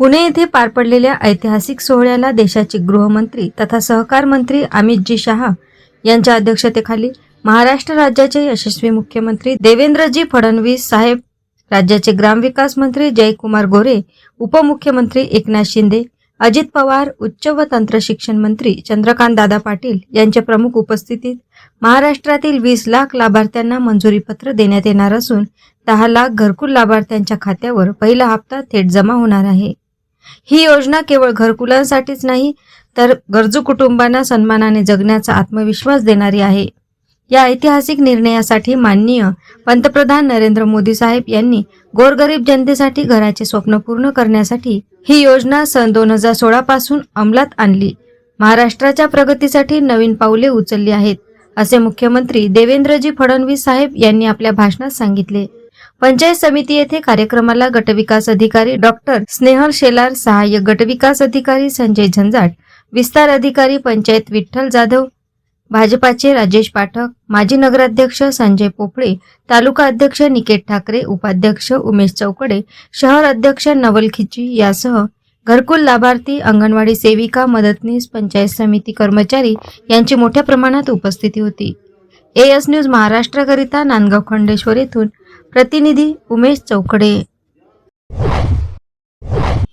पुणे येथे पार पडलेल्या ऐतिहासिक सोहळ्याला देशाचे गृहमंत्री तथा सहकार मंत्री अमितजी शहा यांच्या अध्यक्षतेखाली महाराष्ट्र राज्याचे यशस्वी मुख्यमंत्री देवेंद्रजी फडणवीस साहेब राज्याचे ग्रामविकास मंत्री जयकुमार गोरे उपमुख्यमंत्री एकनाथ शिंदे अजित पवार उच्च व तंत्र शिक्षण मंत्री चंद्रकांत दादा पाटील यांच्या प्रमुख उपस्थितीत महाराष्ट्रातील वीस लाख लाभार्थ्यांना मंजुरीपत्र देण्यात येणार असून दहा लाख घरकुल लाभार्थ्यांच्या खात्यावर पहिला हप्ता थेट जमा होणार आहे. ही योजना केवळ घरकुलांसाठीच नाही तर गरजू कुटुंबांना सन्मानाने जगण्याचा आत्मविश्वास देणारी आहे. या ऐतिहासिक निर्णयासाठी माननीय पंतप्रधान नरेंद्र मोदी साहेब यांनी गोरगरीब जनतेसाठी घराचे स्वप्न पूर्ण करण्यासाठी ही योजना सन दोन हजार सोळा पासून अंमलात आणली. महाराष्ट्राच्या प्रगतीसाठी नवीन पावले उचलली आहेत असे मुख्यमंत्री देवेंद्रजी फडणवीस साहेब यांनी आपल्या भाषणात सांगितले. पंचायत समिती येथे कार्यक्रमाला गटविकास अधिकारी डॉक्टर स्नेहल शेलार सहाय्यक गटविकास अधिकारी संजय झंजाट विस्तार अधिकारी पंचायत विठ्ठल जाधव भाजपाचे राजेश पाठक माजी नगराध्यक्ष संजय पोफळे तालुका अध्यक्ष निकेत ठाकरे उपाध्यक्ष उमेश चौकडे शहर अध्यक्ष नवल खिची यासह घरकुल लाभार्थी अंगणवाडी सेविका मदतनीस पंचायत समिती कर्मचारी यांची मोठ्या प्रमाणात उपस्थिती होती. एएस न्यूज महाराष्ट्राकरिता नांदगाव खंडेश्वर येथून प्रतिनिधी उमेश चौकडे